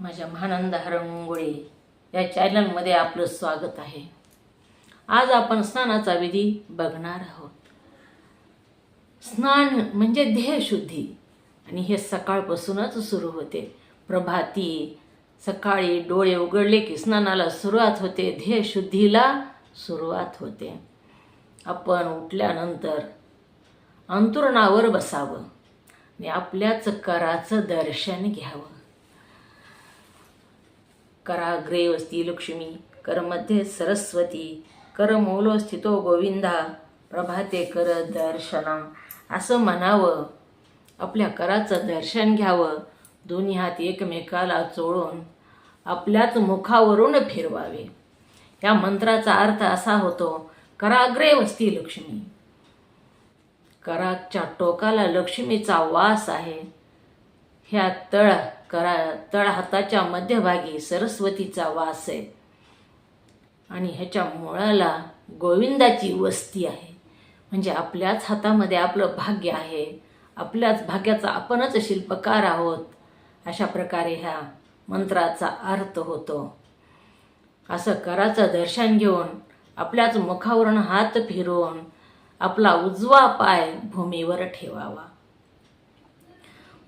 माझ्या महानंद हरंगोळे या चॅनलमध्ये आपलं स्वागत आहे. आज आपण स्नानाचा विधी बघणार आहोत. स्नान म्हणजे देहशुद्धी आणि हे सकाळपासूनच सुरू होते. प्रभाती सकाळी डोळे उघडले की स्नानाला सुरुवात होते देहशुद्धीला सुरुवात होते. आपण उठल्यानंतर अंतुरणावर बसावं आणि आपल्याच कराचं दर्शन घ्यावं. कराग्रे वस्ती लक्ष्मी करमध्ये सरस्वती कर मौलो स्थितो गोविंदा प्रभाते कर दर्शनम. असं म्हणावं. आपल्या कराचं दर्शन घ्यावं. दोन्ही हात एकमेकाला चोळून आपल्याच मुखावरून फिरवावे. या मंत्राचा अर्थ असा होतो कराग्रे वस्ती लक्ष्मी कराच्या टोकाला लक्ष्मीचा वास आहे. ह्या तळ करा तळ हाताच्या मध्यभागी सरस्वतीचा वास आहे. आणि ह्याच्या मुळाला गोविंदाची वस्ती आहे. म्हणजे आपल्याच हातामध्ये आपलं भाग्य आहे. आपल्याच भाग्याचा आपणच शिल्पकार आहोत. अशा प्रकारे ह्या मंत्राचा अर्थ होतो. असं कराचं दर्शन घेऊन आपल्याच मुखावरून हात फिरवून आपला उजवा पाय भूमीवर ठेवावा.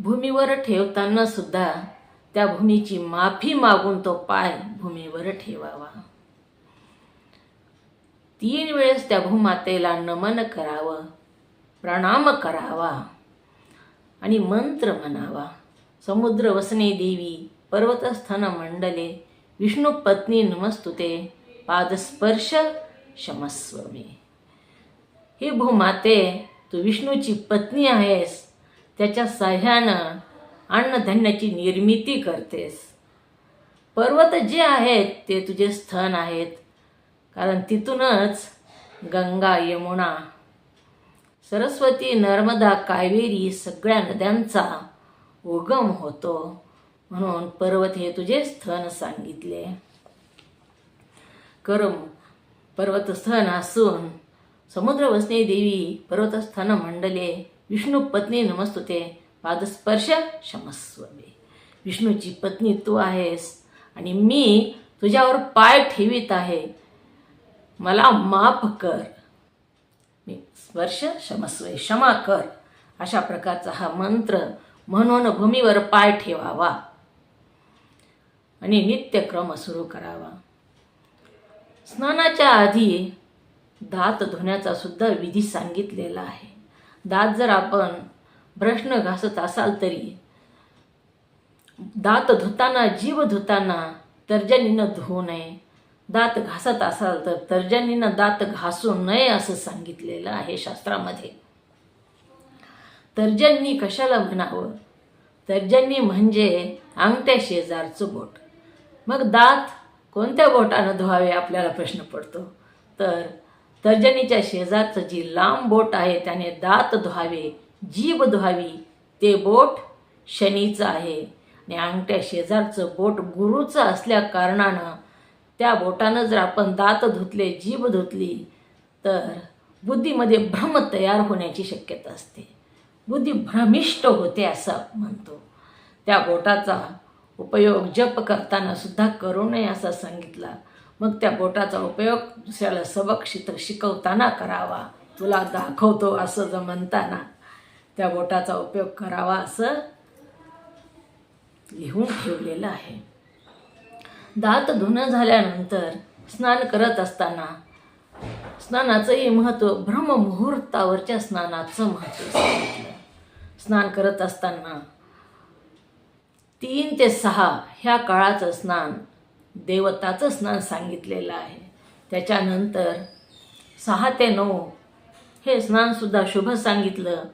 भूमीवर ठेवताना सुद्धा त्या भूमीची माफी मागून तो पाय भूमीवर ठेवावा. तीन वेळेस त्या भूमातेला नमन करावं प्रणाम करावा आणि मंत्र म्हणावा. समुद्र वसने देवी पर्वतस्थन मंडले विष्णू पत्नी नमस्तुते पादस्पर्श क्षमस्वमी हे भूमाते तू विष्णूची पत्नी आहेस त्याच्या सह्यानं अन्नधान्याची निर्मिती करतेस. पर्वत जे आहेत ते तुझे स्थान आहेत. कारण तिथूनच गंगा यमुना सरस्वती नर्मदा कावेरी सगळ्या नद्यांचा उगम होतो. म्हणून पर्वत हे तुझे स्थन सांगितले. करम पर्वतस्थन असून समुद्रवसने देवी पर्वतस्थान मंडले. विष्णू पत्नी नमस्तुते पादस्पर्श क्षमस्व विष्णूची पत्नी तू आहेस आणि मी तुझ्यावर पाय ठेवीत आहे मला माफ कर मी स्पर्श क्षमस्वे क्षमा कर अशा प्रकारचा हा मंत्र म्हणून भूमीवर पाय ठेवावा आणि नित्यक्रम सुरू करावा स्नानाच्या आधी दात धुण्याचा सुद्धा विधी सांगितलेला आहे दात जर आपण भ्रष्ण घासत असाल तरी दात धुताना जीव धुताना तर्जनीनं धुवू नये. दात घासत असाल तर तर्जनीनं दात घासू नये असं सांगितलेलं आहे शास्त्रामध्ये. तर्जनी कशाला म्हणावं? तर्जनी म्हणजे अंगठ्या शेजारचं बोट. मग दात कोणत्या बोटानं धुवावे? आपल्याला प्रश्न पडतो. तर तर्जनीच्या शेजारचं जी लांब बोट आहे त्याने दात धुवावे जीभ धुवावी ते बोट शनीचं आहे. आणि अंगठ्या शेजारचं बोट गुरुचं असल्या कारणानं त्या बोटानं जर आपण दात धुतले जीभ धुतली तर बुद्धीमध्ये भ्रम तयार होण्याची शक्यता असते. बुद्धी भ्रमिष्ट होते असं म्हणतो. त्या बोटाचा उपयोग जप करताना सुद्धा करू नये असा सांगितला. मग त्या बोटाचा उपयोग दुसऱ्याला सबक शिक शिकवताना करावा. तुला दाखवतो असं जर म्हणताना त्या बोटाचा उपयोग करावा असं लिहून ठेवलेलं आहे. दात धुणं झाल्यानंतर स्नान करत असताना स्नानाचंही महत्त्व ब्रह्ममुहूर्तावरच्या स्नानाचं महत्त्व स्नान करत असताना तीन ते सहा ह्या काळाचं स्नान देवताचं स्नान सांगितलेलं आहे. त्याच्यानंतर सहा ते नऊ हे स्नानसुद्धा शुभ सांगितलं.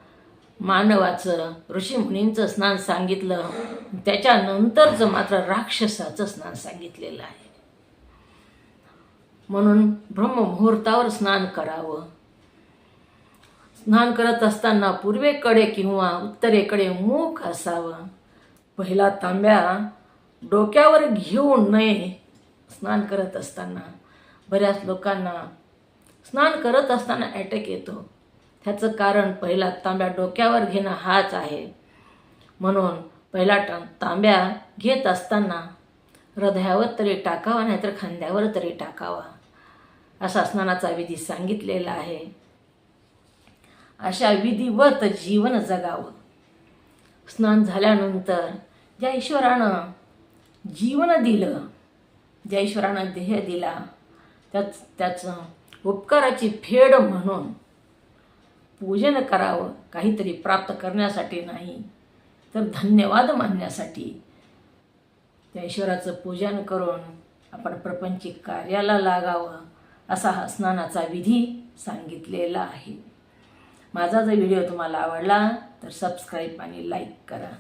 मानवाचं ऋषीमुनींचं स्नान सांगितलं. त्याच्यानंतरचं मात्र राक्षसाचं स्नान सांगितलेलं आहे. म्हणून ब्रह्ममुहूर्तावर स्नान करावं. स्नान करत असताना पूर्वेकडे किंवा उत्तरेकडे मुख असावं. पहिला तांब्या डोक्यावर घेऊ नये. स्नान करत असताना बऱ्याच लोकांना स्नान करत असताना अटॅक येतो. ह्याचं कारण पहिला तांब्या डोक्यावर घेणं हाच आहे. म्हणून पहिला तांब्या घेत असताना हृदयावर तरी टाकावा नाहीतर खांद्यावर तरी टाकावा. असा स्नानाचा विधी सांगितलेला आहे. अशा विधीवत जीवन जगावं. स्नान झाल्यानंतर ज्या ईश्वरानं जीवन दिलं. ज्या ईश्वरानं देह दिला त्याच त्याचं उपकाराची फेड म्हणून पूजन करावं काहीतरी प्राप्त करण्यासाठी नाही तर धन्यवाद मानण्यासाठी त्या ईश्वराचं पूजन करून आपण प्रपंचिक कार्याला लागावं असा हा स्नानाचा विधी सांगितलेला आहे. माझा जर व्हिडिओ तुम्हाला आवडला तर सबस्क्राईब आणि लाईक करा.